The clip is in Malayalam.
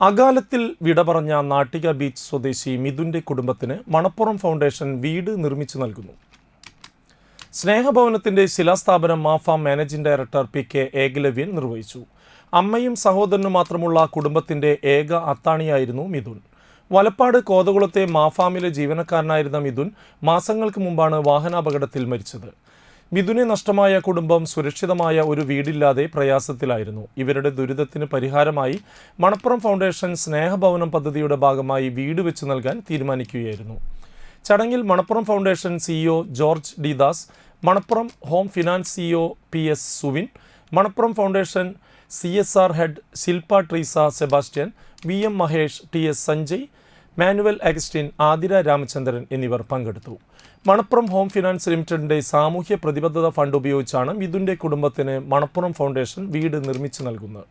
അകാലത്തിൽ വിട പറഞ്ഞ നാട്ടിക ബീച്ച് സ്വദേശി മിഥുന്റെ കുടുംബത്തിന് മണപ്പുറം ഫൗണ്ടേഷൻ വീട് നിർമ്മിച്ചു നൽകുന്നു. സ്നേഹഭവനത്തിന്റെ ശിലാസ്ഥാപനം മാഫാം managing director P K Ekalavyan നിർവഹിച്ചു. അമ്മയും സഹോദരനും മാത്രമുള്ള കുടുംബത്തിന്റെ ഏക അത്താണിയായിരുന്നു മിഥുൻ. വലപ്പാട് കോതകുളത്തെ മാഫാമിലെ ജീവനക്കാരനായിരുന്ന മിഥുൻ മാസങ്ങൾക്ക് മുമ്പാണ് വാഹനാപകടത്തിൽ മരിച്ചത്. മിഥുനെ നഷ്ടമായ കുടുംബം സുരക്ഷിതമായ ഒരു വീടില്ലാതെ പ്രയാസത്തിലായിരുന്നു. ഇവരുടെ ദുരിതത്തിന് പരിഹാരമായി മണപ്പുറം ഫൗണ്ടേഷൻ സ്നേഹഭവനം പദ്ധതിയുടെ ഭാഗമായി വീട് വെച്ച് നൽകാൻ തീരുമാനിക്കുകയായിരുന്നു. ചടങ്ങിൽ Manappuram foundation CEO George D Das Manappuram home finance CEO P S Suvin Manappuram foundation C S R head Shilpa Treesa Sebastian V M Mahesh T S Sanjay Manuel Augustine Athira Ramachandran എന്നിവർ പങ്കെടുത്തു. മണപ്പുറം ഹോം ഫിനാൻസ് ലിമിറ്റഡിന്റെ സാമൂഹ്യ പ്രതിബദ്ധത ഫണ്ട് ഉപയോഗിച്ചാണ് മിഥുന്റെ കുടുംബത്തിന് മണപ്പുറം ഫൗണ്ടേഷൻ വീട് നിർമ്മിച്ചു നൽകുന്നത്.